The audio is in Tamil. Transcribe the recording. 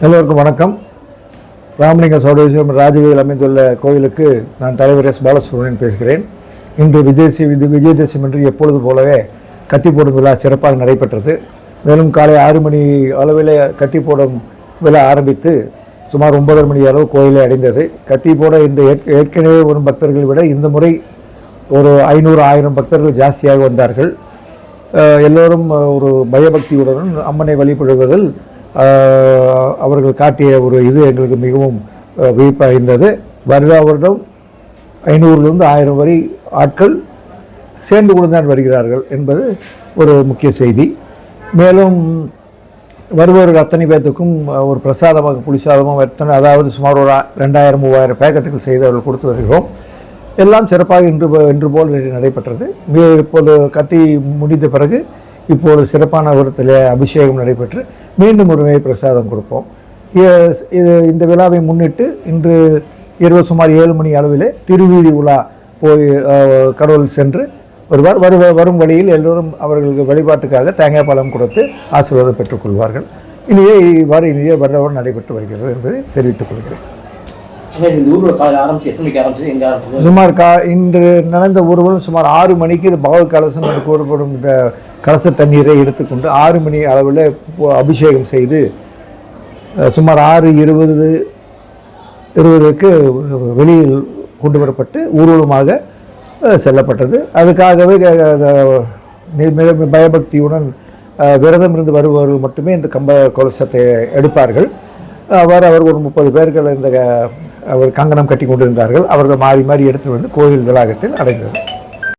எல்லோருக்கும் வணக்கம். ராமலிங்க சௌடேஸ்வரம் ராஜவேல் அமைந்துள்ள கோயிலுக்கு நான் தலைவர் எஸ். பாலசுப்ரமணியன் பேசுகிறேன். இன்று விஜயசி விஜய் விஜயதசமி என்று எப்பொழுது போலவே கத்தி போடும் விழா சிறப்பாக நடைபெற்றது. மேலும் காலை ஆறு மணி அளவில் கத்தி போடும் விழா ஆரம்பித்து சுமார் ஒன்பதரை மணி அளவு கோயிலை அடைந்தது. கத்தி போட இந்த ஏற்க- ஏற்கனவே வரும் பக்தர்களை விட இந்த முறை ஒரு ஐநூறு ஆயிரம் பக்தர்கள் ஜாஸ்தியாக வந்தார்கள். எல்லோரும் ஒரு பயபக்தியுடன் அம்மனை வழிபடுவதில் அவர்கள் காட்டிய ஒரு இது எங்களுக்கு மிகவும் வியப்பாக இருந்தது வருடா வருடம் ஐநூறுலேருந்து ஆயிரம் வரை ஆட்கள் சேர்ந்து கொண்டு தான் வருகிறார்கள் என்பது ஒரு முக்கிய செய்தி. மேலும் வருபவர்கள் அத்தனை பேர்த்துக்கும் ஒரு பிரசாதமாக புளிசாதமாக எத்தனை அதாவது சுமார் ஒரு ரெண்டாயிரம் மூவாயிரம் பேக்கெட்டுகள் செய்து அவர்கள் கொடுத்து வருகிறோம். எல்லாம் சிறப்பாக இன்று போ- இன்று போல் நடைபெற்றது. மே- இப்போது கத்தி முடிந்த பிறகு இப்போது சிறப்பான விதத்தில் அபிஷேகம் நடைபெற்று மீண்டும் ஒருமே பிரசாதம் கொடுப்போம். இது இந்த விழாவை முன்னிட்டு இன்று இரவு சுமார் ஏழு மணி அளவில் திருவீதி உலா போய் கடவுள் சென்று வருவார். வரு வரும் வழியில் எல்லோரும் அவர்களுக்கு வழிபாட்டுக்காக தேங்காய் பழம் கொடுத்து ஆசீர்வாதம் பெற்றுக்கொள்வார்கள் இனியே இவ்வாறு இனியே வருடவர் நடைபெற்று வருகிறது என்பதை தெரிவித்துக் கொள்கிறேன். இந்த காலையில் ஆரம்பிச்சு எத்தனை மணிக்கு ஆரம்பிச்சது? ஆரம்பிச்சது? சுமார் கா இன்று நடந்த ஊர்வலம் சுமார் ஆறு மணிக்கு இது பகவத் கலசம் என்று கூறப்படும் இந்த கலச தண்ணீரை எடுத்துக்கொண்டு ஆறு மணி அளவில் அபிஷேகம் செய்து சுமார் ஆறு இருபது இருபதுக்கு வெளியில் கொண்டு வரப்பட்டு ஊர்வலமாக செல்லப்பட்டது. அதுக்காகவே பயபக்தியுடன் விரதம் இருந்து வருபவர்கள் மட்டுமே இந்த கம்ப கொலசத்தை எடுப்பார்கள். அவர் அவர் ஒரு முப்பது பேர்கள் இந்த அவர் கங்கணம் கட்டி கொண்டிருந்தார்கள். அவர்கள் மாறி மாறி எடுத்து வந்து கோயில் வளாகத்தில் அடைந்தது